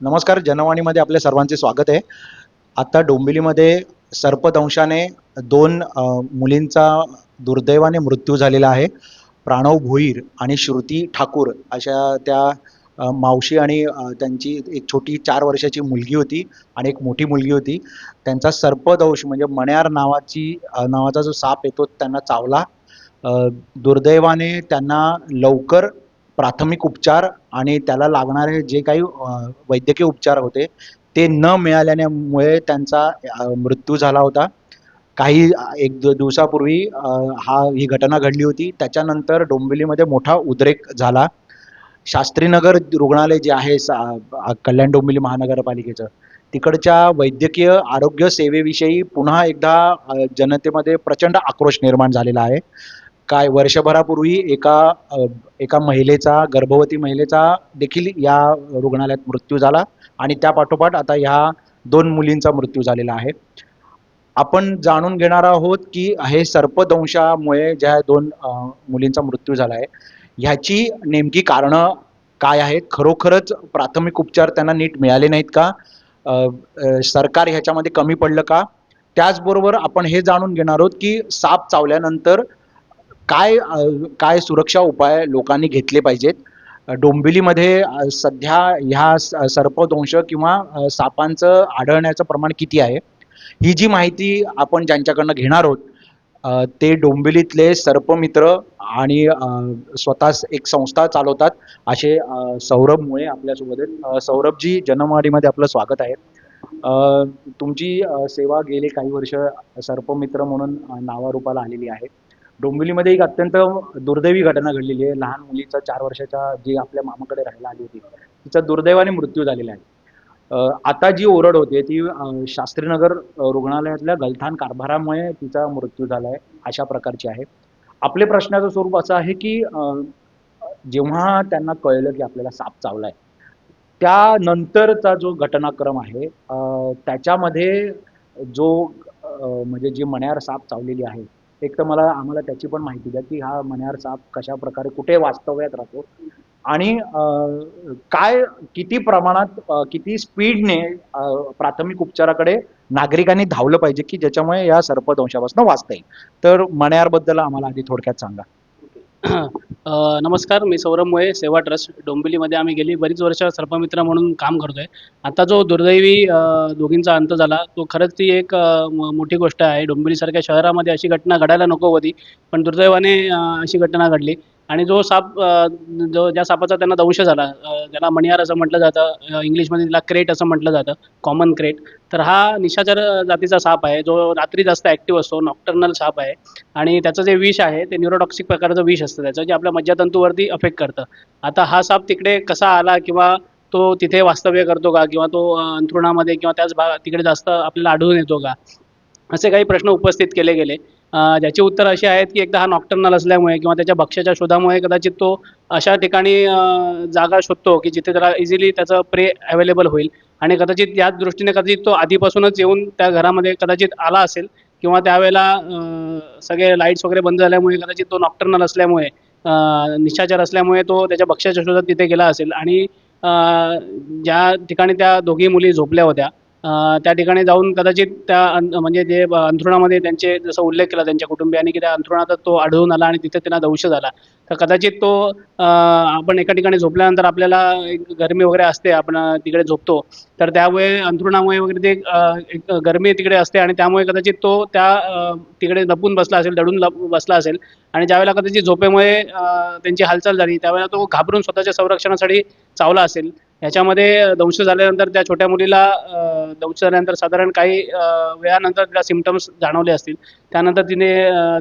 नमस्कार जनवाणीमध्ये आपल्या सर्वांचे स्वागत आहे. आता डोंबिवलीमध्ये सर्पदंशाने दोन मुलींचा दुर्दैवाने मृत्यू झालेला आहे. प्राणव भोईर आणि श्रुती ठाकूर अशा त्या मावशी आणि त्यांची एक छोटी चार वर्षाची मुलगी होती आणि एक मोठी मुलगी होती. त्यांचा सर्पदंश म्हणजे मण्यार नावाची नावाचा जो साप येतो त्यांना चावला. दुर्दैवाने त्यांना लवकर प्राथमिक उपचार आणि त्याला लागणारे जे काही वैद्यकीय उपचार होते ते न मिळाल्यामुळे त्यांचा मृत्यू झाला होता. काही एक दिवसापूर्वी हा ही घटना घडली होती. त्याच्यानंतर डोंबिवलीमध्ये मोठा उद्रेक झाला. शास्त्रीनगर रुग्णालय जे आहे सा कल्याण डोंबिवली महानगरपालिकेचं तिकडच्या वैद्यकीय आरोग्य सेवेविषयी पुन्हा एकदा जनतेमध्ये प्रचंड आक्रोश निर्माण झालेला आहे. काय वर्षभरापूर्वी एका एका महिलेचा गर्भवती महिलेचा देखील या रुग्णालयात मृत्यू झाला आणि त्या पाठोपाठ आता ह्या दोन मुलींचा मृत्यू झालेला आहे. आपण जाणून घेणार आहोत की हे सर्पदंशामुळे ज्या दोन मुलींचा मृत्यू झाला आहे ह्याची नेमकी कारणं काय आहेत? खरोखरच प्राथमिक उपचार त्यांना नीट मिळाले नाहीत का? सरकार ह्याच्यामध्ये कमी पडलं का? त्याचबरोबर आपण हे जाणून घेणार आहोत की साप चावल्यानंतर काय काय सुरक्षा उपाय लोकांनी घेतले पाहिजेत? डोंबिवलीमध्ये सध्या ह्या स- सर्पदंश किंवा सापांचं आढळण्याचं प्रमाण किती आहे? ही जी माहिती आपण ज्यांच्याकडनं घेणार आहोत ते डोंबिवलीतले सर्पमित्र आणि स्वतः एक संस्था चालवतात. असे सौरभ मुळे आपल्यासोबत आहेत. सौरभजी जनमाडीमध्ये आपलं स्वागत आहे. तुमची सेवा गेली काही वर्ष सर्पमित्र म्हणून नावारूपाला आलेली आहे. डोंबिवलीमध्ये एक अत्यंत दुर्दैवी घटना घडलेली आहे. लहान मुलीचा चार वर्षाच्या जी आपल्या मामाकडे राहायला आली होती तिचा दुर्दैवाने मृत्यू झालेला आहे. आता जी ओरड होते ती शास्त्रीनगर रुग्णालयातल्या गलथान कारभारामुळे तिचा मृत्यू झाला आहे अशा प्रकारची आहे. आपले प्रश्नाचं स्वरूप असं आहे की जेव्हा त्यांना कळलं की आपल्याला साप चावलाय त्यानंतरचा जो घटनाक्रम आहे त्याच्यामध्ये जो म्हणजे जी मण्यार साप चावलेली आहे एक तर मला आम्हाला त्याची पण माहिती द्या की हा मण्यार साप कशा प्रकारे कुठे वास्तव्यात राहतो आणि काय किती प्रमाणात किती स्पीडने प्राथमिक उपचाराकडे नागरिकांनी धावलं पाहिजे की ज्याच्यामुळे या सर्पदंशापासून वाचता येईल. तर मण्यारबद्दल आम्हाला आधी थोडक्यात सांगा. नमस्कार मी सौरभ मोये सेवा ट्रस्ट. डोंबिवलीमध्ये आम्ही गेली बरीच वर्ष सर्पमित्र म्हणून काम करतो आहे आता जो दुर्दैवी दोघींचा अंत झाला तो खरंच ती एक मोठी गोष्ट आहे. डोंबिवलीसारख्या शहरामध्ये अशी घटना घडायला नको होती पण दुर्दैवाने अशी घटना घडली. आणि जो साप जो ज्या सापाचा त्यांना दंश झाला ज्याला मणियार असं म्हटलं जातं इंग्लिशमध्ये तिला क्रेट असं म्हटलं जातं कॉमन क्रेट तर हा निशाचर जातीचा साप आहे जो रात्री जास्त ॲक्टिव्ह असतो नॉक्टर्नल साप आहे. आणि त्याचं जे विष आहे ते न्यूरोटॉक्सिक प्रकारचं विष असतं त्याचं जे आपल्या मज्जातंतूवरती अफेक्ट करतं. आता हा साप तिकडे कसा आला किंवा तो तिथे वास्तव्य करतो का किंवा तो अंथरुणामध्ये किंवा त्याच भाग तिकडे जास्त आपल्याला आढळून येतो का असे काही प्रश्न उपस्थित केले गेले. ज्याची उत्तर अशी आहेत की एकदा हा नॉक्टर्नल असल्यामुळे किंवा त्याच्या भक्ष्याच्या शोधामुळे कदाचित तो अशा ठिकाणी जागा शोधतो की जिथे त्याला इझिली त्याचं प्रे अवेलेबल होईल. आणि कदाचित याच दृष्टीने कदाचित तो आधीपासूनच येऊन त्या घरामध्ये कदाचित आला असेल किंवा त्यावेळेला सगळे लाईट्स वगैरे बंद झाल्यामुळे कदाचित तो नॉक्टर्नल असल्यामुळे निशाचर असल्यामुळे तो त्याच्या भक्ष्याच्या शोधात तिथे गेला असेल. आणि ज्या ठिकाणी त्या दोघी मुली झोपल्या होत्या त्या ठिकाणी जाऊन कदाचित त्या म्हणजे जे अंथरुणामध्ये त्यांचे जसं उल्लेख केला त्यांच्या कुटुंबियांनी की त्या अंथरुणातच तो आढळून आला आणि तिथे त्यांना दंश झाला. तर कदाचित तो आपण एका ठिकाणी झोपल्यानंतर आपल्याला एक गरमी वगैरे असते आपण तिकडे झोपतो. तर त्यामुळे अंथरुणामुळे वगैरे ते एक गरमी तिकडे असते आणि त्यामुळे कदाचित तो त्या तिकडे लपून बसला असेल दडून लप बसला असेल. आणि ज्यावेळेला त्याची झोपेमुळे त्यांची हालचाल झाली त्यावेळेला तो घाबरून स्वतःच्या संरक्षणासाठी चावला असेल. ह्याच्यामध्ये दंश झाल्यानंतर त्या छोट्या मुलीला दंश झाल्यानंतर साधारण काही वेळानंतर तिला सिमटम्स जाणवले असतील. त्यानंतर तिने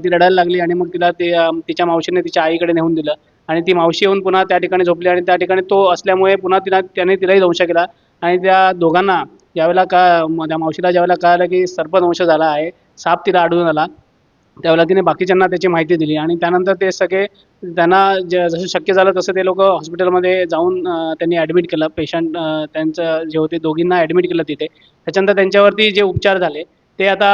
ती रडायला लागली आणि मग तिला ते तिच्या मावशीने तिच्या आईकडे नेऊन दिलं. आणि ती मावशी येऊन पुन्हा त्या ठिकाणी झोपली आणि त्या ठिकाणी तो असल्यामुळे पुन्हा तिला त्याने तिलाही दंश केला. आणि त्या दोघांना ज्यावेळेला का त्या मावशीला ज्यावेळेला कळालं की सर्पदंश झाला आहे साप तिला आढळून आला. त्यावेळेला तिने बाकीच्यांना त्याची माहिती दिली आणि त्यानंतर ते सगळे त्यांना ज जसं शक्य झालं तसं ते लोक हॉस्पिटलमध्ये जाऊन त्यांनी ॲडमिट केलं. पेशंट त्यांचं जे होते दोघींना ॲडमिट केलं तिथे. त्याच्यानंतर त्यांच्यावरती जे उपचार झाले ते आता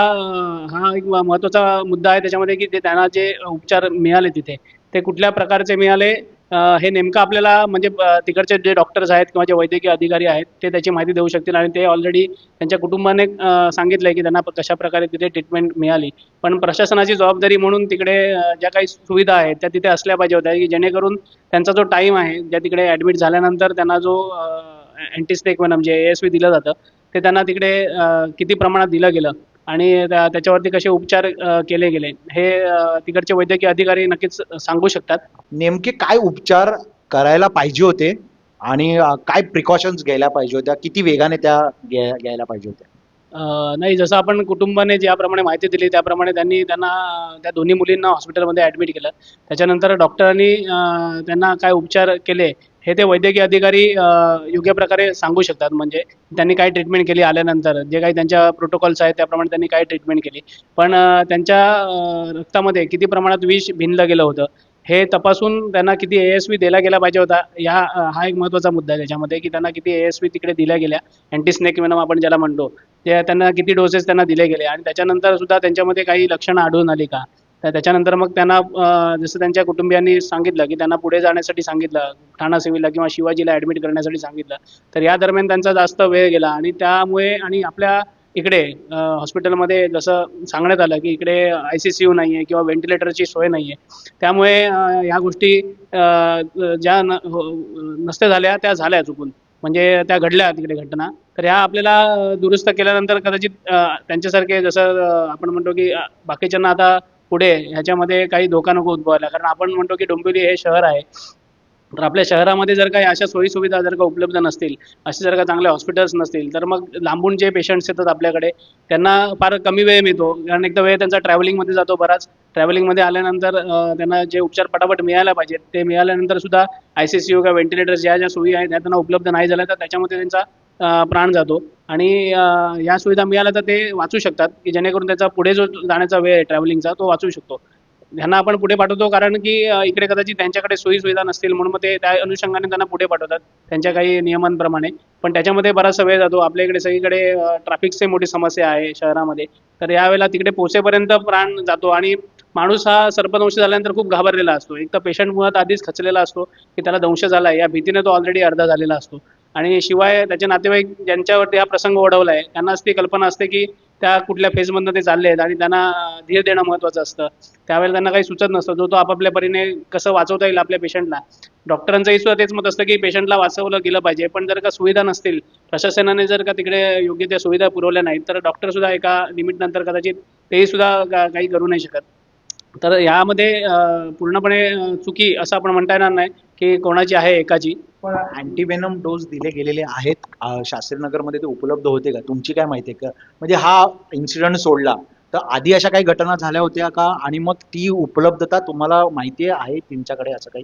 हा एक महत्त्वाचा मुद्दा आहे त्याच्यामध्ये की ते त्यांना जे उपचार मिळाले तिथे ते कुठल्या प्रकारचे मिळाले हे नेमकं आपल्याला म्हणजे तिकडचे जे डॉक्टर्स आहेत किंवा जे वैद्यकीय अधिकारी आहेत ते त्याची माहिती देऊ शकतील आणि ते ऑलरेडी त्यांच्या कुटुंबाने सांगितलं सांगितलंय की त्यांना कशा प्रकारे तिथे ट्रीटमेंट मिळाली. पण प्रशासनाची जबाबदारी म्हणून तिकडे ज्या काही सुविधा आहेत त्या तिथे असल्या पाहिजे होत्या की जेणेकरून त्यांचा जो टाईम आहे ज्या तिकडे ॲडमिट झाल्यानंतर त्यांना जो अँटीस्टेक म्हणजे जे एस व्ही दिलं जातं ते त्यांना तिकडे किती प्रमाणात दिलं गेलं. आणि त्या- त्याच्यावरती कसे उपचार केले गेले हे तिकडचे वैद्यकीय अधिकारी नक्कीच सांगू शकतात. नेमके काय उपचार करायला पाहिजे होते आणि काय प्रिकॉशन्स घ्यायला पाहिजे होत्या? किती वेगाने त्या घ्यायला पाहिजे होत्या? नाही जसं आपण कुटुंबाने ज्याप्रमाणे माहिती दिली त्याप्रमाणे त्यांनी त्यांना त्या दोन्ही मुलींना हॉस्पिटलमध्ये ॲडमिट केलं. त्याच्यानंतर डॉक्टरांनी त्यांना काय उपचार केले हे ते वैद्यकीय अधिकारी योग्य प्रकारे सांगू शकतात. म्हणजे त्यांनी काय ट्रीटमेंट केली आल्यानंतर जे काही त्यांच्या प्रोटोकॉल्स आहेत त्याप्रमाणे त्यांनी काय ट्रीटमेंट केली. पण त्यांच्या रक्तामध्ये किती प्रमाणात विष भिनलं गेलं होतं हे तपासून त्यांना किती ए एस व्ही दिला गेला पाहिजे होता या हा एक महत्त्वाचा मुद्दा आहे. त्याच्यामध्ये की त्यांना किती ए एस व्ही तिकडे दिल्या गेल्या अँटीस्नेक वेनम आपण ज्याला म्हणतो ते त्यांना किती डोसेस त्यांना दिले गेले. आणि त्याच्यानंतर सुद्धा त्यांच्यामध्ये काही लक्षणं आढळून आली का? तर त्याच्यानंतर मग त्यांना जसं त्यांच्या कुटुंबियांनी सांगितलं की त्यांना पुढे जाण्यासाठी सांगितलं ठाणा सिव्हिलला किंवा शिवाजीला ॲडमिट करण्यासाठी सांगितलं तर या दरम्यान त्यांचा जास्त वेळ गेला. आणि त्यामुळे आणि आपल्या इकडे हॉस्पिटलमध्ये जसं सांगण्यात आलं की इकडे आय सी सी यू नाही आहे किंवा व्हेंटिलेटरची सोय नाही आहे त्यामुळे ह्या गोष्टी ज्या न हो, नसत्या झाल्या त्या झाल्या चुकून. म्हणजे त्या घडल्या तिकडे घटना. तर ह्या आपल्याला दुरुस्त केल्यानंतर कदाचित त्यांच्यासारखे जसं आपण म्हणतो की बाकीच्यांना आता पुढे ह्याच्यामध्ये काही धोका नको उद्भवायला. कारण आपण म्हणतो की डोंबिवली हे शहर आहे. तर आपल्या शहरामध्ये जर काही अशा सोयीसुविधा जर का उपलब्ध नसतील असे जर का चांगले हॉस्पिटल्स नसतील तर मग लांबून जे पेशंट्स येतात आपल्याकडे त्यांना फार कमी वेळ मिळतो. कारण एकदा वेळ त्यांचा ट्रॅव्हलिंगमध्ये जातो बराच. ट्रॅव्हलिंगमध्ये आल्यानंतर त्यांना जे उपचार पटापट मिळायला पाहिजेत ते मिळाल्यानंतर सुद्धा आय सी सी यू किंवा व्हेंटिलेटर्स ज्या ज्या सोयी आहेत त्या त्यांना उपलब्ध नाही झाल्या तर त्याच्यामध्ये त्यांचा प्राण जातो. आणि या सुविधा मिळाल्या तर ते वाचू शकतात की जेणेकरून त्याचा पुढे जो जाण्याचा वेळ आहे ट्रॅव्हलिंगचा तो वाचू शकतो. ह्यांना आपण पुढे पाठवतो कारण की इकडे कदाचित त्यांच्याकडे सोयी सुविधा नसतील म्हणून मग ते त्या अनुषंगाने त्यांना पुढे पाठवतात त्यांच्या काही नियमांप्रमाणे. पण त्याच्यामध्ये बराचसा वेळ जातो. आपल्या इकडे सगळीकडे ट्रॅफिकची मोठी समस्या आहे शहरामध्ये. तर यावेळेला तिकडे पोहोचेपर्यंत प्राण जातो आणि माणूस हा सर्पदंश झाल्यानंतर खूप घाबरलेला असतो. एक तर पेशंट मुळात आधीच खचलेला असतो की त्याला दंश झाला या भीतीने तो ऑलरेडी अर्धा झालेला असतो. आणि शिवाय त्याचे नातेवाईक ज्यांच्यावरती हा प्रसंग ओढवला आहे त्यांनाच ती कल्पना असते की त्या कुठल्या फेजमधनं ते चालले आहेत आणि त्यांना धीर देणं महत्त्वाचं असतं. त्यावेळेला त्यांना काही सुचत नसतं. जो तो आपापल्या परीने कसं वाचवता येईल आपल्या पेशंटला डॉक्टरांचंही सुद्धा तेच मत असतं की पेशंटला वाचवलं गेलं पाहिजे. पण जर का सुविधा नसतील प्रशासनाने जर का तिकडे योग्य त्या सुविधा पुरवल्या नाहीत तर डॉक्टर सुद्धा एका लिमिट नंतर कदाचित तेही सुद्धा काही करू नाही शकत. तर यामध्ये पूर्णपणे चुकी असं आपण म्हणता येणार नाही. की कोणाची आहे एकाची? पण अँटीवेनम डोस दिले गेलेले आहेत. अ, शास्त्रीनगरमध्ये ते उपलब्ध होते का? तुमची काय माहिती आहे का? म्हणजे हा इन्सिडंट सोडला तर आधी अशा काही घटना झाल्या होत्या का? आणि मग ती उपलब्धता तुम्हाला माहिती आहे तुमच्याकडे असं काही?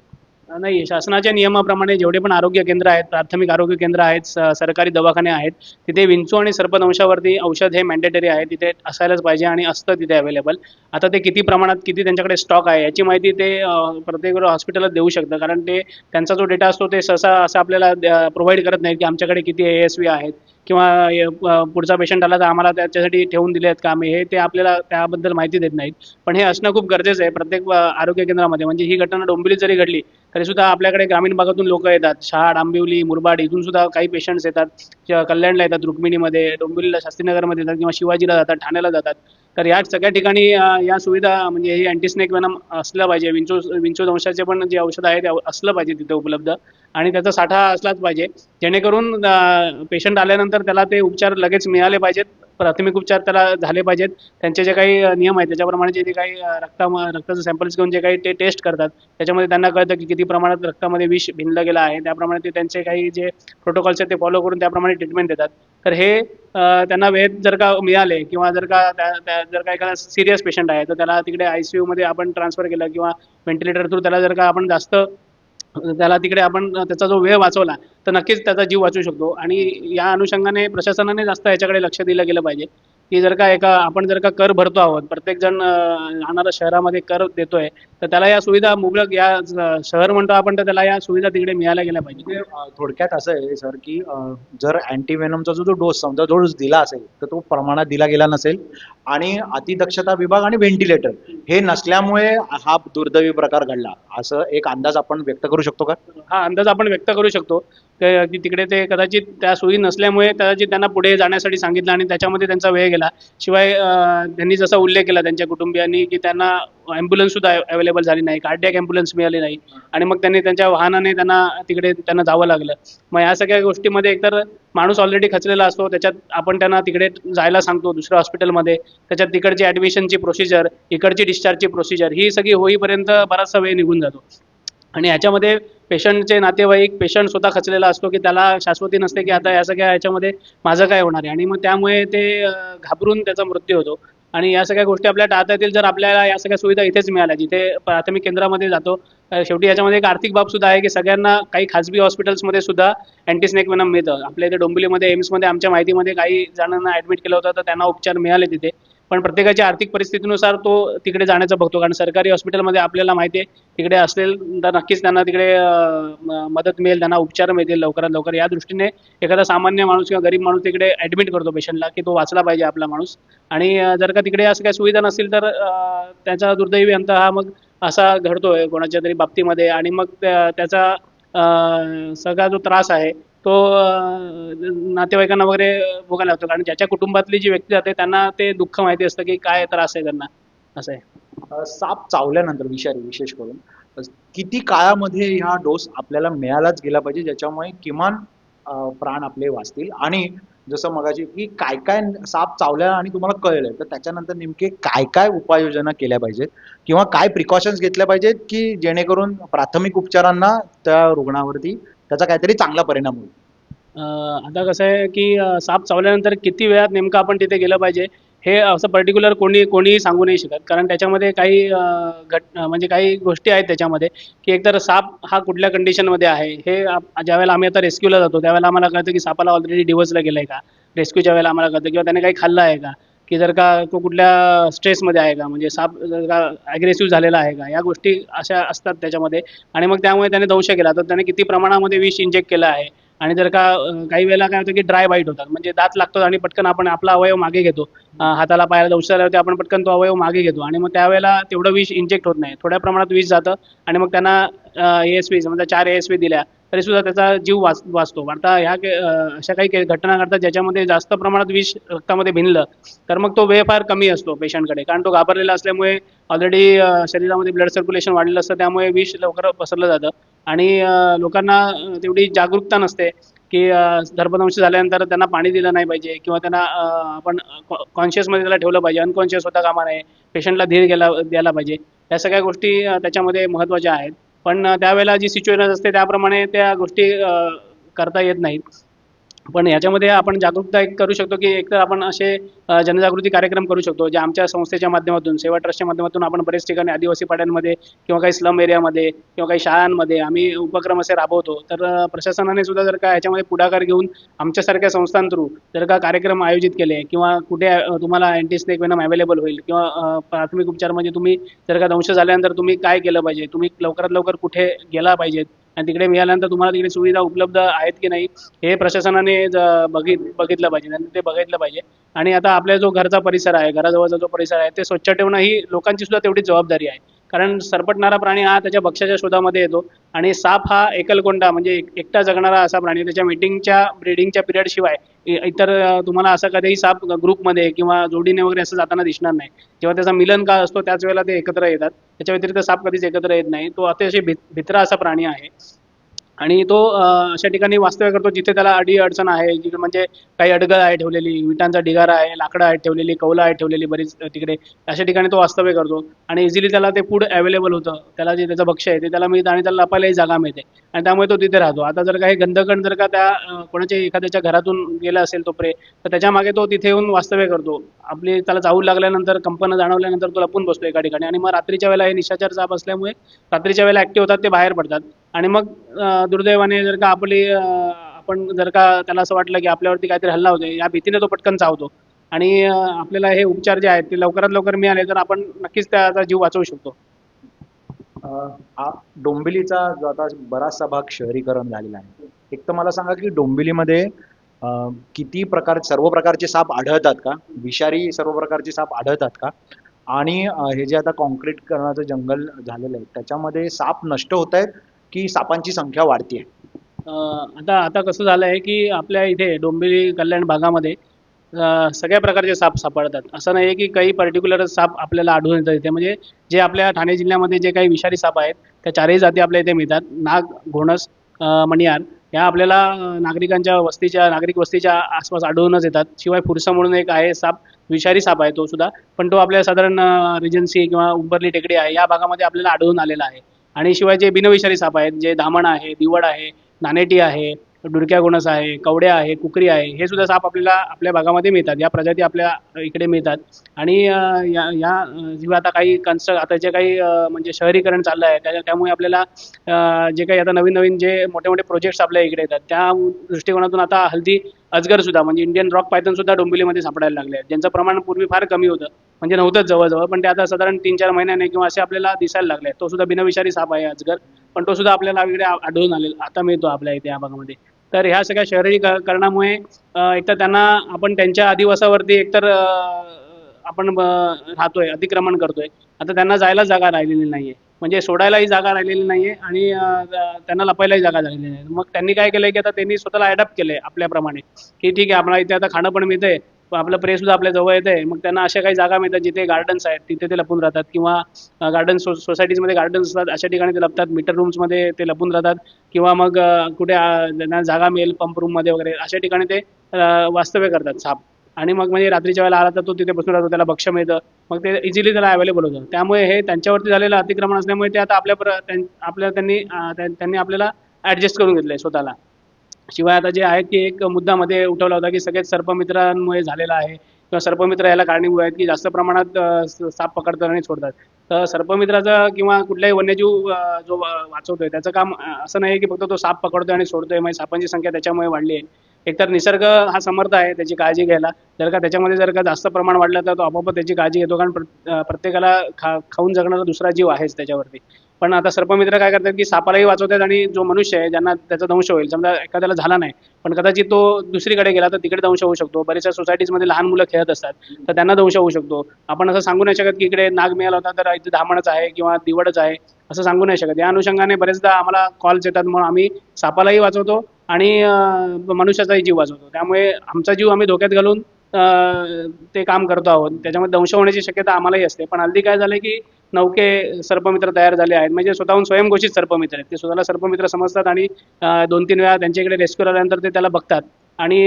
नाही शासनाच्या नियमाप्रमाणे जेवढे पण आरोग्य केंद्र आहेत प्राथमिक आरोग्य केंद्र आहेत स- सरकारी दवाखाने आहेत तिथे विंचू आणि सर्पदंशावरती औषध हे मॅन्डेटरी आहे तिथे असायलाच पाहिजे आणि असतं तिथे अवेलेबल आता ते किती प्रमाणात किती त्यांच्याकडे स्टॉक आहे याची माहिती ते प्रत्येक हॉस्पिटलला देऊ शकतं कारण ते त्यांचा जो डेटा असतो ते सहसा असं आपल्याला प्रोव्हाइड करत नाहीत की आमच्याकडे किती ए एस व्ही आहेत. किंवा पुढचा पेशंट आला तर आम्हाला त्याच्यासाठी ठेवून दिले आहेत का आम्ही हे ते आपल्याला त्याबद्दल माहिती देत नाहीत. पण हे असणं खूप गरजेचं आहे. प्रत्येक आरोग्य केंद्रामध्ये. म्हणजे ही घटना डोंबिवली जरी घडली तरी सुद्धा आपल्याकडे ग्रामीण भागातून लोक येतात. शहाड आंबिवली मुरबाड इथून सुद्धा काही पेशंट्स येतात. कल्याणला येतात रुक्मिणीमध्ये डोंबिवलीला शास्त्रीनगरमध्ये येतात किंवा शिवाजीला जातात ठाण्याला जातात. तर या सगळ्या ठिकाणी या सुविधा म्हणजे हे अँटीस्नेक वेनम असलं पाहिजे. विंचू विंचू दंशाचे पण जे औषध आहे ते असलं पाहिजे तिथे उपलब्ध. आणि त्याचा साठा असलाच पाहिजे. जेणेकरून पेशंट आल्यानंतर त्याला ते उपचार लगेच मिळाले पाहिजेत. प्राथमिक उपचार त्याला झाले पाहिजेत. त्यांचे जे काही नियम आहेत त्याच्याप्रमाणे जे ते काही रक्ता रक्ताचं सॅम्पल्स घेऊन जे काही ते टेस्ट करतात त्याच्यामध्ये त्यांना कळतं की किती प्रमाणात रक्तामध्ये विष भिनलं गेलं आहे. त्याप्रमाणे ते त्यांचे काही जे प्रोटोकॉल्स आहेत ते फॉलो करून त्याप्रमाणे ट्रीटमेंट देतात. तर हे त्यांना वेळेत जर का मिळाले किंवा जर का त्या- जर का एखादा सिरियस पेशंट आहे तर त्याला तिकडे आय सी यूमध्ये आपण ट्रान्सफर केलं किंवा व्हेंटिलेटर थ्रू त्याला जर का आपण जास्त त्याला तिकडे आपण त्याचा जो वेळ वाचवला तर नक्कीच त्याचा जीव वाचू शकतो. आणि या अनुषंगाने प्रशासनाने जास्त याच्याकडे लक्ष दिलं गेलं पाहिजे. की जर का एका आपण जर का कर भरतो आहोत प्रत्येक जण राहणारा शहरामध्ये कर देतोय तर त्याला या सुविधा मुबलक या शहर म्हणतो आपण तर त्याला या सुविधा तिकडे मिळायला गेल्या पाहिजे. म्हणजे थोडक्यात असं आहे सर की जर अँटीवेनमचा जो जो डोस समजा डोस दिला असेल तर तो प्रमाणात दिला गेला नसेल आणि अतिदक्षता विभाग आणि व्हेंटिलेटर हे नसल्यामुळे हा दुर्दैवी प्रकार घडला असं एक अंदाज आपण व्यक्त करू शकतो का? हा अंदाज आपण व्यक्त करू शकतो. ते- की तिकडे ते कदाचित त्या सोयी नसल्यामुळे कदाचित त्यांना पुढे जाण्यासाठी सांगितलं आणि त्याच्यामध्ये त्यांचा वेळ गेला. शिवाय त्यांनी जसा उल्लेख केला त्यांच्या कुटुंबियांनी की त्यांना ॲम्ब्युलन्ससुद्धा अवेलेबल झाली नाही कार्डियक ॲम्ब्युलन्स मिळाली नाही. आणि मग त्यांनी त्यांच्या वाहनाने त्यांना तिकडे त्यांना जावं लागलं. मग या सगळ्या गोष्टीमध्ये एकतर माणूस ऑलरेडी खचलेला असतो त्याच्यात आपण त्यांना तिकडे जायला सांगतो दुसऱ्या हॉस्पिटलमध्ये त्याच्यात तिकडची ॲडमिशनची प्रोसिजर इकडची डिस्चार्जची प्रोसिजर ही सगळी होईपर्यंत बराचसा वेळ निघून जातो. आणि याच्यामध्ये पेशंटचे नातेवाईक पेशंट स्वतः खचलेला असतो की त्याला शाश्वती नसते की आता या सगळ्या याच्यामध्ये माझं काय होणार आहे? आणि मग त्यामुळे ते घाबरून त्याचा मृत्यू होतो. आणि या सगळ्या गोष्टी आपल्या टाळता येतील जर आपल्याला या सगळ्या सुविधा इथेच मिळाल्या जिथे प्राथमिक केंद्रामध्ये जातो शेवटी याच्यामध्ये एक आर्थिक बाब सुद्धा आहे की सगळ्यांना काही खाजगी हॉस्पिटल्समध्ये सुद्धा अँटीस्नेक वेनम मिळतं. आपल्या इथे डोंबिवलीमध्ये एम्समध्ये आमच्या माहितीमध्ये काही जणांना ॲडमिट केलं होतं तर त्यांना उपचार मिळाले तिथे. पण प्रत्येकाच्या आर्थिक परिस्थितीनुसार तो तिकडे जाण्याचा बघतो. कारण सरकारी हॉस्पिटलमध्ये आपल्याला माहिती आहे तिकडे असेल तर नक्कीच त्यांना तिकडे मदत मिळेल त्यांना उपचार मिळतील लवकरात लवकर. या दृष्टीने एखादा सामान्य माणूस किंवा गरीब माणूस तिकडे ॲडमिट करतो पेशंटला की तो वाचला पाहिजे आपला माणूस. आणि जर का तिकडे असं काही सुविधा नसेल तर त्याचा दुर्दैवी अंत हा मग असा घडतोय कोणाच्या तरी बाबतीमध्ये. आणि मग त्याचा सगळा जो त्रास आहे तो नातेवाईकांना वगैरे भोगायला लागतो कारण ज्याच्या कुटुंबातली जी व्यक्ती जाते त्यांना ते दुःख माहिती असतं की काय त्रास आहे त्यांना. असं आहे. साप चावल्यानंतर विषारी विशेष करून किती काळामध्ये हा डोस आपल्याला मिळालाच गेला पाहिजे ज्याच्यामुळे किमान प्राण आपले वाचतील. आणि जसं मगाशी की काय काय साप चावल्या आणि तुम्हाला कळलं तर त्याच्यानंतर नेमके काय काय उपाययोजना केल्या पाहिजेत? किंवा काय प्रिकॉशन्स घेतल्या पाहिजेत की जेणेकरून प्राथमिक उपचारांना त्या रुग्णावरती त्याचा काहीतरी चांगला परिणाम होईल. अं, आता कसं आहे की अं, साप चावल्यानंतर किती वेळात नेमकं आपण तिथे गेलं पाहिजे हे असं पर्टिक्युलर कोणी कोणीही सांगू नाही शकत. कारण त्याच्यामध्ये काही अं, घट अं, म्हणजे काही गोष्टी आहेत त्याच्यामध्ये की एकतर साप हा कुठल्या कंडिशनमध्ये आहे हे आप- ज्यावेळेला आम्ही आता रेस्क्यूला जातो त्यावेळेला आम्हाला कळतं की सापाला ऑलरेडी डिवोर्सला गेलं आहे का? रेस्क्यूच्या वेळेला आम्हाला कळतं किंवा त्याने काही खाल्लं आहे का? की जर का तो कुठल्या स्ट्रेसमध्ये आहे का? म्हणजे साप जर का ॲग्रेसिव्ह झालेला आहे का? या गोष्टी अशा असतात त्याच्यामध्ये. आणि मग त्यामुळे त्याने दंश केला. तर त्याने किती प्रमाणामध्ये विष इंजेक्ट केलं आहे? आणि जर का काही वेळेला काय होतं की ड्राय बाईट होतात. म्हणजे दात लागतो आणि पटकन आपण आपला अवयव मागे घेतो. हाताला पायाला दंश झाल्यावरती आपण पटकन तो अवयव मागे घेतो. आणि मग त्यावेळेला तेवढं विष इंजेक्ट होत नाही. थोड्या प्रमाणात विष जातं आणि मग त्यांना ए एस व्ही समजा चार ए एस व्ही दिल्या तरी सुद्धा त्याचा जीव वाच वाचतो. आता ह्या अशा काही घटना घडतात ज्याच्यामध्ये जास्त प्रमाणात विष रक्तामध्ये भिनलं तर मग तो वेळ फार कमी असतो पेशंटकडे. कारण तो घाबरलेला असल्यामुळे ऑलरेडी शरीरामध्ये ब्लड सर्क्युलेशन वाढलेलं असतं त्यामुळे विष लवकर पसरलं जातं. आणि लोकांना तेवढी जागरूकता नसते की धर्मदंश झाल्यानंतर त्यांना पाणी दिलं नाही पाहिजे किंवा त्यांना आपण कॉन्शियसमध्ये त्याला ठेवलं पाहिजे अनकॉन्शियस होता कामा नये पेशंटला धीर गेला द्यायला पाहिजे या सगळ्या गोष्टी त्याच्यामध्ये महत्त्वाच्या आहेत. पण त्यावेळेला जी सिच्युएशन असते त्याप्रमाणे त्या गोष्टी करता येत नाहीत. पण याच्यामध्ये आपण जागरूकता एक करू शकतो की एकतर आपण असे जनजागृती कार्यक्रम करू शकतो जे आमच्या संस्थेच्या माध्यमातून सेवा ट्रस्टच्या माध्यमातून आपण बरेच ठिकाणी आदिवासी पाड्यांमध्ये किंवा काही स्लम एरियामध्ये किंवा काही शाळांमध्ये आम्ही उपक्रम असे राबवतो. तर प्रशासनाने सुद्धा जर का याच्यामध्ये पुढाकार घेऊन आमच्यासारख्या संस्थां थ्रू जर का कार्यक्रम आयोजित केले किंवा कुठे तुम्हाला अँटी स्नेक वेनम अवेलेबल होईल किंवा प्राथमिक उपचार म्हणजे तुम्ही जर का दंश झाल्यानंतर तुम्ही काय केलं पाहिजे? तुम्ही लवकरात लवकर कुठे गेला पाहिजेत? आणि तिकडे मिळाल्यानंतर तुम्हाला तिकडे सुविधा उपलब्ध आहेत की नाही हे प्रशासनाने बघित बघितलं पाहिजे. त्यांनी ते बघितलं पाहिजे. आणि आता आपल्या जो घरचा परिसर आहे घराजवळचा जो परिसर आहे ते स्वच्छ ठेवणं ही लोकांची सुद्धा तेवढीच जबाबदारी आहे. कारण सरपटणारा प्राणी हा त्याच्या भक्ष्याच्या शोधामध्ये येतो. आणि साप हा एकलकोंडा म्हणजे एकटा जगणारा असा प्राणी त्याच्या मीटिंगच्या ब्रीडिंगच्या पिरियडशिवाय इतर तुम्हाला असा कधीही साप ग्रुपमध्ये किंवा जोडीने वगैरे असं जाताना दिसणार नाही. जेव्हा त्याचा मिलन काळ असतो त्याच वेळेला ते एकत्र येतात. त्याच्या व्यतिरिक्त साप कधीच एकत्र येत नाही. तो अतिशय भित भित्रा असा प्राणी आहे. आणि तो अशा ठिकाणी वास्तव्य करतो जिथे त्याला अडी अडचण आहे जिथे म्हणजे काही अडगळ आहे ठेवलेली विटांचा ढिगारा आहे लाकडं आहेत ठेवलेली कौलं आहेत ठेवलेली बरीच तिकडे अशा ठिकाणी तो वास्तव्य करतो. आणि इझिली त्याला ते फूड अवेलेबल होतं. त्याला जे त्याचं भक्ष्य आहे ते त्याला मिळतं आणि त्याला लपायलाही जागा मिळते. आणि त्यामुळे तो तिथे राहतो. आता जर काही गंधकण जर का त्या कोणाच्या एखाद्याच्या घरातून गेला असेल तो प्रे तर त्याच्यामागे तो तिथे येऊन वास्तव्य करतो. आपली त्याला चावू लागल्यानंतर कंपनं जाणवल्यानंतर तो लपून बसतो एका ठिकाणी. आणि मग रात्रीच्या वेळेला हे निशाचार जाप असल्यामुळे रात्रीच्या वेळेला ऍक्टिव्ह होतात ते बाहेर पडतात. आणि मग दुर्दैवाने जर का आपली आपण जर का त्याला असं वाटलं की आपल्यावरती काहीतरी हल्ला होतोय या भीतीने तो पटकन चावतो. आणि आपल्याला हे उपचार जे आहेत ते लवकरात लवकर मिळाले तर आपण नक्कीच त्याचा जीव वाचवू शकतो. डोंबिलीचा डोंबिवलीचा जो आता बराचसा भाग शहरीकरण झालेला आहे एक तर मला सांगा की डोंबिवलीमध्ये किती प्रकार सर्व प्रकारचे साप आढळतात का? विषारी सर्व प्रकारचे साप आढळतात का? आणि हे जे आता कॉन्क्रीटकरणाचं जंगल झालेलं आहे त्याच्यामध्ये साप नष्ट होत आहेत की सापांची संख्या वाढते आता आता कसं झालं आहे की आपल्या इथे डोंबिवली कल्याण भागामध्ये सगळ्या प्रकारचे साप सापडतात. असं नाही आहे की काही पर्टिक्युलर साप आपल्याला आढळून येतात इथे. म्हणजे जे आपल्या ठाणे जिल्ह्यामध्ये जे काही विषारी साप आहेत त्या चारही जाती आपल्या इथे मिळतात. नाग घोणस मणियार ह्या आपल्याला नागरिकांच्या वस्तीच्या नागरिक वस्तीच्या आसपास आढळूनच येतात. शिवाय फुरसा म्हणून एक आहे साप विषारी साप आहे तो सुद्धा. पण तो आपल्या साधारण रिजन्सी किंवा उंबरली टेकडी आहे. या भागामध्ये आपल्याला आढळून आलेला आहे. आणि शिवाय जे बिनविषारी साप आहेत जे धामण आहे दिवड आहे नानेटी आहे डुरक्या गोणस आहे कवड्या आहे कुकरी आहे हे सुद्धा साप आपल्याला आपल्या भागामध्ये मिळतात. या प्रजाती आपल्या इकडे मिळतात. आणि या या जेव्हा आता काही कन्स्ट्र आता जे काही म्हणजे शहरीकरण चाललं आहे त्या त्यामुळे आपल्याला जे काही आता नवीन नवीन जे मोठे मोठे प्रोजेक्ट्स आपल्या इकडे येतात त्या दृष्टिकोनातून आता हल्दी अजगर सुद्धा म्हणजे इंडियन रॉक पायथन सुद्धा डोंबिवलीमध्ये सापडायला लागले आहेत. ज्यांचं प्रमाण पूर्वी फार कमी होतं. म्हणजे नव्हतंच जवळजवळ पण ते आता साधारण तीन चार महिन्याने किंवा असे आपल्याला दिसायला लागले आहेत. तो सुद्धा बिनविषारी साप आहे अजगर पण तो सुद्धा आपल्याला इकडे आढळून आलेला आता मिळतो आपल्या इथे या भागामध्ये. तर ह्या सगळ्या शहरीकरणामुळे एक एकतर त्यांना आपण त्यांच्या आदिवासावरती एकतर आपण राहतोय अतिक्रमण करतोय. आता त्यांना जायला जागा राहिलेली नाहीये. म्हणजे सोडायलाही जागा राहिलेली नाहीये आणि त्यांना लपायलाही जागा झालेली नाही मग त्यांनी काय केलंय की आता त्यांनी स्वतःला अडॅप्ट केलंय आपल्याप्रमाणे. की ठीक आहे आपल्याला इथे आता खाणं पण मिळतंय आपलं प्रेस सुद्धा आपल्या जवळ येते मग त्यांना अशा काही जागा मिळतात जिथे गार्डन्स आहेत तिथे ते लपून राहतात. किंवा गार्डन सो सोसायटीजमध्ये गार्डन्स असतात अशा ठिकाणी ते लपतात. मीटर रूम्समध्ये ते लपून राहतात. किंवा मग कुठे त्यांना जागा मिळेल पंप रूममध्ये वगैरे अशा ठिकाणी ते वास्तव्य करतात साप. आणि मग म्हणजे रात्रीच्या वेळेला आला तर तो तिथे बसून राहतो त्याला भक्ष मिळतं. मग ते इझिली त्याला अवेलेबल होतं. त्यामुळे हे त्यांच्यावरती झालेलं अतिक्रमण असल्यामुळे ते आता आपल्या आपल्या त्यांनी त्यांनी आपल्याला ॲडजस्ट करून घेतलंय स्वतःला. शिवाय आता जे आहे की एक मुद्दा मध्ये उठवला होता की सगळेच सर्पमित्रांमुळे झालेला आहे. किंवा सर्पमित्र याला कारणीभूत आहेत की जास्त प्रमाणात साप पकडतात आणि सोडतात. तर सर्पमित्राचा किंवा कुठलाही वन्यजीव जो वाचवतोय त्याचं काम असं नाही की फक्त तो साप पकडतोय आणि सोडतोय म्हणजे सापांची संख्या त्याच्यामुळे वाढली आहे. एकतर निसर्ग हा समर्थ आहे त्याची काळजी घ्यायला. जर का त्याच्यामध्ये जर का जास्त प्रमाण वाढलं तर तो आपोआप त्याची काळजी घेतो कारण प्र- प्रत्येकाला खा खाऊन जगणारा दुसरा जीव आहेच त्याच्यावरती. पण आता सर्पमित्र काय करतात की सापालाही वाचवतात आणि जो मनुष्य आहे ज्यांना त्याचा दंश होईल समजा एखाद्याला झाला नाही पण कदाचित तो दुसरीकडे गेला तर तिकडे दंश होऊ शकतो. बऱ्याचशा सोसायटीजमध्ये लहान मुलं खेळत असतात तर त्यांना दंश होऊ शकतो. आपण असं सांगू नाही शकत की इकडे नाग मिळाला होता तर इथे धामणच आहे किंवा दिवडच आहे असं सांगू नाही शकत. या अनुषंगाने बरेचदा आम्हाला कॉल्स येतात म्हणून आम्ही सापालाही वाचवतो आणि मनुष्याचाही जीव वाचवतो. त्यामुळे आमचा जीव आम्ही धोक्यात घालून ते काम करतो आहोत. त्याच्यामध्ये दंश होण्याची शक्यता आम्हालाही असते. पण हल्ली काय झालं की नौके सर्पमित्र तयार झाले आहेत. म्हणजे स्वतःहून स्वयंघोषित सर्पमित्र आहेत. ते स्वतःला सर्पमित्र समजतात आणि दोन तीन वेळा त्यांच्याकडे रेस्क्यू आल्यानंतर ते त्याला बघतात आणि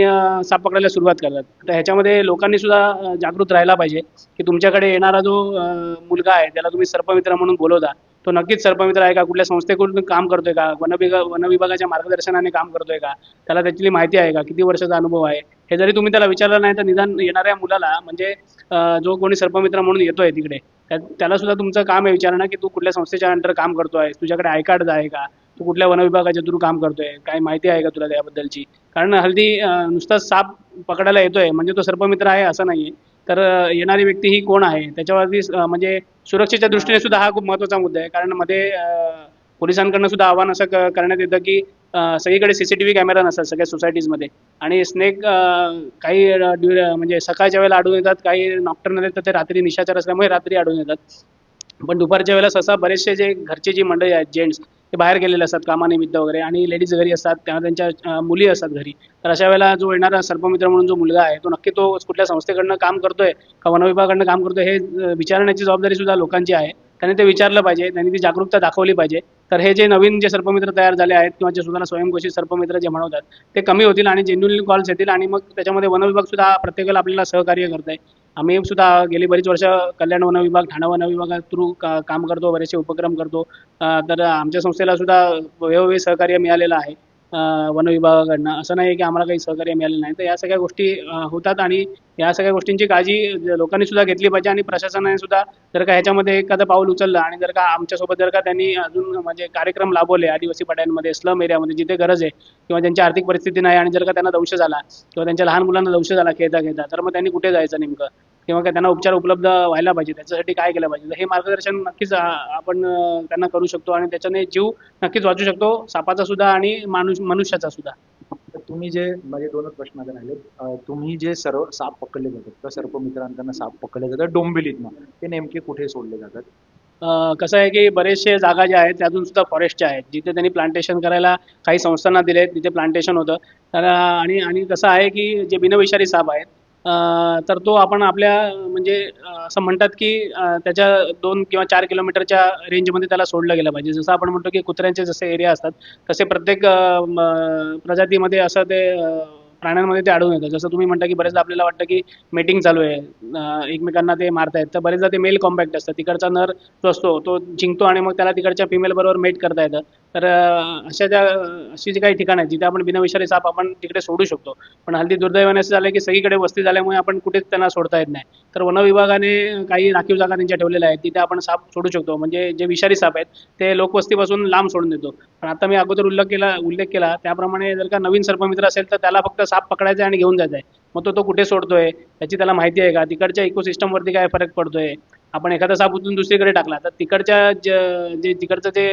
साप पकडायला सुरुवात करतात. तर ह्याच्यामध्ये लोकांनी सुद्धा जागृत राहायला पाहिजे की तुमच्याकडे येणारा जो मुलगा आहे त्याला तुम्ही सर्पमित्र म्हणून बोलवता. तो नक्कीच सर्पमित्र आहे का? कुठल्या संस्थेकडून काम करतोय का? वन वनविभागाच्या मार्गदर्शनाने काम करतोय का? त्याला त्याची माहिती आहे का? किती वर्षाचा अनुभव आहे? हे जरी तुम्ही त्याला विचारलं नाही तर निदान येणाऱ्या मुलाला म्हणजे जो कोणी सर्पमित्र म्हणून येतोय तिकडे त्या- त्याला सुद्धा तुमचं काम आहे विचारणं की तू कुठल्या संस्थेच्या अंडर काम करतोय? तुझ्याकडे आय कार्ड आहे का? तू कुठल्या वनविभागाच्या थ्रू काम करतोय? काय माहिती आहे का तुला त्याबद्दलची? कारण हल्दी नुसताच साप पकडायला येतोय म्हणजे तो सर्पमित्र आहे असं नाहीये. तर येणारी व्यक्ती ही कोण आहे? त्याच्यावरती म्हणजे सुरक्षेच्या दृष्टीने सुद्धा हा खूप महत्त्वाचा मुद्दा आहे. कारण मध्ये पोलिसांकडनं सुद्धा आव्हान असं क- करण्यात येतं की अं, सगळीकडे सीसीटीव्ही कॅमेरा नसतात सगळ्या सोसायटीजमध्ये. आणि स्नेक काही ड्यु- म्हणजे सकाळच्या वेळेला आढळून येतात काही नॉक्टर्नल आहेत तर ते रात्री निशाचर असल्यामुळे रात्री आढळून येतात. पण दुपारच्या वेळेला सहसा बरेचसे जे घरचे जी मंडळी आहेत जेंट्स ते बाहेर गेलेले असतात कामानिमित्त वगैरे. आणि लेडीज घरी असतात तेव्हा त्यांच्या मुली असतात घरी. तर अशा वेळेला जो येणारा सर्पमित्र म्हणून जो मुलगा आहे तो नक्की तो कुठल्या संस्थेकडनं काम करतोय का वनविभागाकडनं काम करतोय हे विचारण्याची जबाबदारी सुद्धा लोकांची आहे. त्यांनी ते विचारलं पाहिजे त्यांनी ती जागरूकता दाखवली पाहिजे. तर हे जे नवीन जे सर्पमित्र तयार झाले आहेत किंवा जे स्वतःला स्वयंघोषित सर्पमित्र जे म्हणवतात ते कमी होतील आणि जेन्युन कॉल्स येतील आणि मग त्याच्यामध्ये वनविभाग सुद्धा प्रत्येकाला आपल्याला सहकार्य करत आहे आम्ही सुद्धा गेली बरीच वर्ष कल्याण वन विभाग ठाणा वन विभागा थ्रू का काम करतो बरेचसे उपक्रम करतो. तर आमच्या संस्थेला सुद्धा वेळोवेळी सहकार्य मिळालेलं आहे. वन विभागाकडनं असं नाही की आम्हाला काही सहकार्य मिळालं नाही. तर या सगळ्या गोष्टी होतात आणि या सगळ्या गोष्टींची काळजी लोकांनी सुद्धा घेतली पाहिजे आणि प्रशासनाने सुद्धा जर का ह्याच्यामध्ये एखादं पाऊल उचललं आणि जर का आमच्यासोबत जर का त्यांनी अजून म्हणजे कार्यक्रम राबवले आदिवासी पाड्यांमध्ये स्लम एरियामध्ये जिथे गरज आहे किंवा ज्यांची आर्थिक परिस्थिती नाही आणि जर का त्यांना दंश झाला किंवा त्यांच्या लहान मुलांना दंश झाला खेळता खेळता तर मग त्यांनी कुठे जायचं नेमकं? किंवा काय त्यांना उपचार उपलब्ध व्हायला पाहिजे त्याच्यासाठी काय केलं पाहिजे तर हे मार्गदर्शन नक्कीच आपण त्यांना करू शकतो आणि त्याच्याने जीव नक्कीच वाचू शकतो सापाचा सुद्धा आणि माणूस मनुष्याचा सुद्धा. तर तुम्ही जे माझे दोनच प्रश्न आता राहिले तुम्ही जे सर्व साप पकडले जातात किंवा सर्पमित्रांकडनं साप पकडले जातात डोंबिवलीतनं. ते नेमके कुठे सोडले जातात? कसं आहे की बरेचसे जागा ज्या आहेत त्या अजून सुद्धा फॉरेस्टच्या आहेत जिथे त्यांनी प्लांटेशन करायला काही संस्थांना दिले तिथे प्लांटेशन होतं. तर आणि आणि कसं आहे की जे बिनविषारी साप आहेत तर तो आपण आपल्या म्हणजे असं म्हणतात की त्याच्या दोन किंवा चार किलोमीटरच्या रेंजमध्ये त्याला सोडलं गेलं पाहिजे. जसं आपण म्हणतो की कुत्र्यांचे जसे एरिया असतात तसे प्रत्येक प्रजातीमध्ये असं ते प्राण्यांमध्ये ते आढळून येतं. जसं तुम्ही म्हणता की बरेचदा आपल्याला वाटतं की मेटिंग चालू आहे. अं, एकमेकांना ते मारतायत. तर बरेचदा ते मेल कॉम्पॅक्ट असतं. तिकडचा नर जो असतो तो जिंकतो आणि मग त्याला तिकडच्या फिमेल बरोबर मेट करता येतं. तर अं, अशा ज्या अशी जी काही ठिकाणं आहेत जिथे आपण बिनविषारी साप आपण तिकडे सोडू शकतो. पण हल्ली दुर्दैवाने असं झालं की सगळीकडे वस्ती झाल्यामुळे आपण कुठेच त्यांना सोडता येत नाही. तर वनविभागाने काही राखीव जागा त्यांच्या ठेवलेल्या आहेत. तिथे आपण साप सोडू शकतो. म्हणजे जे विषारी साप आहेत ते लोकवस्तीपासून लांब सोडून देतो. पण आता मी अगोदर उल्लेख केला उल्लेख केला त्याप्रमाणे जर का नवीन सर्पमित्र असेल तर त्याला फक्त साप पकडायचा आणि घेऊन जायचा आहे मग तो तो कुठे सोडतोय? त्याची त्याला माहिती आहे का? तिकडच्या इकोसिस्टमवरती काय फरक पडतोय? आपण एखादा साप उचलून दुसरीकडे टाकला तर तिकडच्या ज- जे तिकडचं जे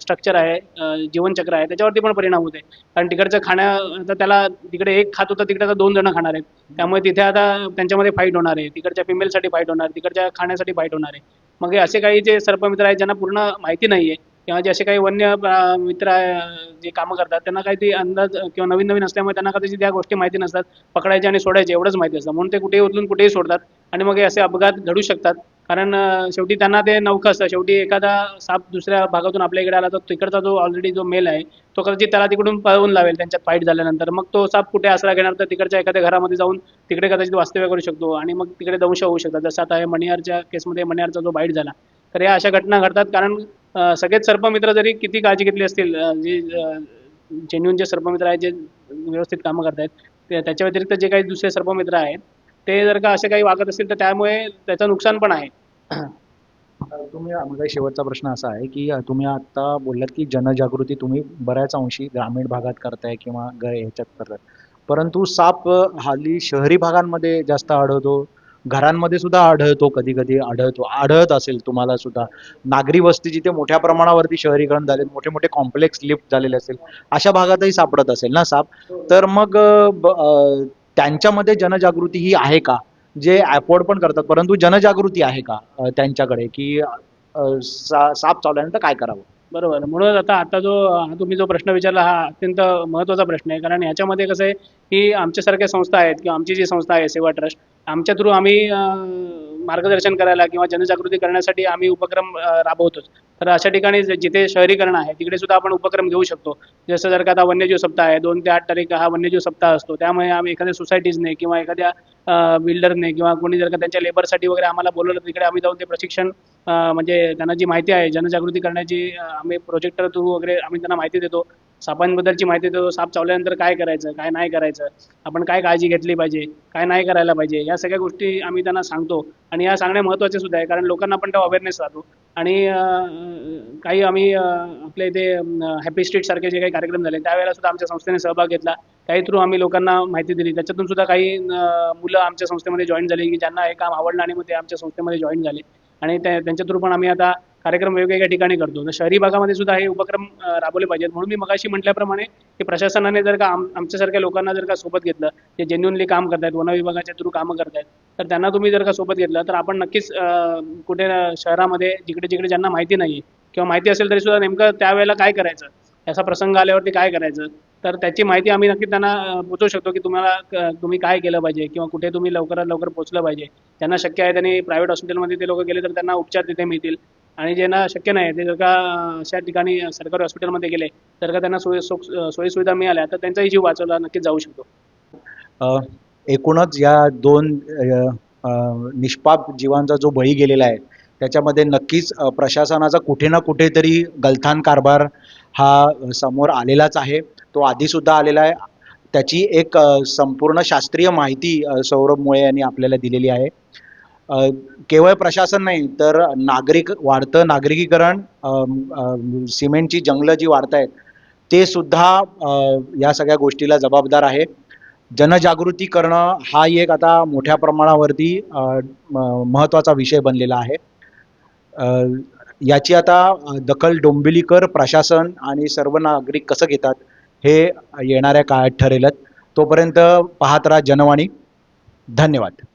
स्ट्रक्चर आहे जीवनचक्र आहे त्याच्यावरती पण परिणाम होते कारण तिकडचं खाण्या आता त्याला तिकडे एक खात होता तिकडे आता दोन जण खाणार आहेत. त्यामुळे तिथे आता त्यांच्यामध्ये फाईट होणार आहे. तिकडच्या फिमेलसाठी फाईट होणार तिकडच्या खाण्यासाठी फाईट होणार आहे. मग हे असे काही जे सर्पमित्र आहेत ज्यांना पूर्ण माहिती नाही आहे किंवा जे असे काही वन्य मित्र आहे, जे कामं करतात त्यांना काही ते अंदाज किंवा नवीन नवीन असल्यामुळे त्यांना कदाचित त्या गोष्टी माहिती नसतात पकडायचे आणि सोडायचे एवढंच माहिती असतं. म्हणून ते कुठेही उचलून कुठेही सोडतात आणि मग हे असे अपघात घडू शकतात. कारण शेवटी त्यांना ते नौखं असतं. शेवटी एखादा साप दुसऱ्या भागातून आपल्या इकडे आला तर तिकडचा जो ऑलरेडी जो मेल आहे तो कदाचित त्याला तिकडून पळवून लावेल त्यांच्यात फाईट झाल्यानंतर. मग तो साप कुठे आसरा घेणार तर तिकडच्या एखाद्या घरामध्ये जाऊन तिकडे कदाचित वास्तव्य करू शकतो आणि मग तिकडे दंश होऊ शकतात. जसं आता हे मणिहारच्या केसमध्ये मणिहारचा जो बाईट झाला तर या अशा घटना घडतात. कारण सगळेच सर्पमित्र जरी किती काळजी घेतली असतील जे जेन्युन जे सर्पमित्र आहेत जे व्यवस्थित कामं करतायत त्याच्या व्यतिरिक्त जे काही दुसरे सर्पमित्र आहेत ते जर का असे काही वागत असतील तर त्यामुळे त्याचं नुकसान पण आहे. तुम्ही माझा शेवटचा प्रश्न असा आहे की तुम्ही आता बोललात की जनजागृती तुम्ही बऱ्याच अंशी ग्रामीण भागात करताय किंवा ह्याच्यात करताय. परंतु साप हल्ली शहरी भागांमध्ये जास्त आढळतो घरांमध्ये सुद्धा आढळतो कधी कधी आढळतो. आढळत असेल तुम्हाला सुद्धा. नागरी वस्ती जिथे मोठ्या प्रमाणावरती शहरीकरण झाले मोठे मोठे कॉम्प्लेक्स लिफ्ट झालेले असेल अशा भागातही सापडत असेल ना साप? तर मग ब- त्यांच्यामध्ये जनजागृती ही आहे का? जे अफोर्ड पण करतात परंतु जनजागृती आहे का त्यांच्याकडे? की सा- साप चावल्यानंतर काय करावं? बरोबर. म्हणूनच आता आता जो तुम्ही जो प्रश्न विचारला हा अत्यंत महत्त्वाचा प्रश्न आहे. कारण ह्याच्यामध्ये कसं आहे की आमच्यासारख्या संस्था आहेत किंवा आमची जी संस्था आहे सेवा ट्रस्ट आमच्या थ्रू आम्ही मार्गदर्शन करायला किंवा जनजागृती करण्यासाठी आम्ही उपक्रम राबवतोच. तर अशा ठिकाणी जिथे शहरीकरण आहे तिकडे सुद्धा आपण उपक्रम घेऊ शकतो. जसं जर का आता वन्यजीव सप्ताह आहे दोन ते आठ तारीख हा वन्यजीव सप्ताह असतो. त्यामुळे आम्ही एखाद्या सोसायटीजने किंवा एखाद्या बिल्डरने किंवा कोणी जर का त्यांच्या लेबरसाठी वगैरे आम्हाला बोलवलं तर तिकडे आम्ही जाऊन ते प्रशिक्षण म्हणजे त्यांना जी माहिती आहे जनजागृती करण्याची आम्ही प्रोजेक्टर थ्रू वगैरे आम्ही त्यांना माहिती देतो. सापांबद्दलची माहिती देतो. साप चावल्यानंतर काय करायचं काय नाही करायचं? आपण काय काळजी घेतली पाहिजे? काय नाही करायला पाहिजे? या सगळ्या गोष्टी आम्ही त्यांना सांगतो. आणि या सांगणे महत्त्वाचे सुद्धा आहे. कारण लोकांना पण त्या अवेअरनेस राहतो. आणि काही आम्ही आपल्या इथे हॅपी स्ट्रीट सारखे जे काही कार्यक्रम झाले त्यावेळेला सुद्धा आमच्या संस्थेने सहभाग घेतला. काही थ्रू आम्ही लोकांना माहिती दिली. त्याच्यातून सुद्धा काही मुलं आमच्या संस्थेमध्ये जॉईन झाली की ज्यांना हे काम आवडलं आणि मग ते आमच्या संस्थेमध्ये जॉईन झाले. आणि त्या त्यांच्या थ्रू पण आम्ही आता कार्यक्रम वेगवेगळ्या ठिकाणी करतो. तर शहरी भागामध्ये सुद्धा हे उपक्रम राबवले पाहिजेत. म्हणून मी मगाशी म्हटल्याप्रमाणे की प्रशासनाने जर का आम आमच्यासारख्या लोकांना जर का सोबत घेतलं जे जेन्युनली काम करतायत वन विभागाच्या थ्रू कामं करतायत तर त्यांना तुम्ही जर का सोबत घेतलं तर आपण नक्कीच कुठे शहरामध्ये जिकडे जिकडे ज्यांना माहिती नाही किंवा माहिती असेल तरी सुद्धा नेमकं त्यावेळेला काय करायचं याचा प्रसंग आल्यावरती काय करायचं तर त्याची माहिती आम्ही नक्की त्यांना पोचवू शकतो की तुम्हाला तुम्ही काय केलं पाहिजे किंवा कुठे तुम्ही लवकरात लवकर पोचलं पाहिजे. त्यांना शक्य आहे त्यांनी प्रायव्हेट हॉस्पिटलमध्ये ते लोक गेले तर त्यांना उपचार तिथे मिळतील. आणि ज्यांना शक्य नाही ते जर का अशा ठिकाणी सरकारी हॉस्पिटलमध्ये गेले तर का त्यांना सोयी सोयी सोयीसुविधा मिळाल्या तर त्यांचाही जीव वाचवला नक्कीच जाऊ शकतो. एकूणच या दोन निष्पाप जीवांचा जो बळी गेलेला आहे त्याच्यामध्ये नक्कीच प्रशासनाचा कुठे ना कुठेतरी गलथान कारभार हा समोर आलेलाच आहे. तो आधीसुद्धा आलेला आहे. त्याची एक संपूर्ण शास्त्रीय माहिती सौरभ मुळे यांनी आपल्याला दिलेली आहे. केवळ प्रशासन नाही तर नागरिक वाढतं. नागरिकीकरण सिमेंटची जंगलं जी वाढत आहेत ते सुद्धा या सगळ्या गोष्टीला जबाबदार आहे. जनजागृती करणं हा एक आता मोठ्या प्रमाणावरती म- महत्त्वाचा विषय बनलेला आहे. याची आता दखल डोंबिवलीकर प्रशासन आणि सर्व नागरिक कसं घेतात हे येणाऱ्या काळात ठरेलच. तोपर्यंत पाहत राहा जनवाणी. धन्यवाद.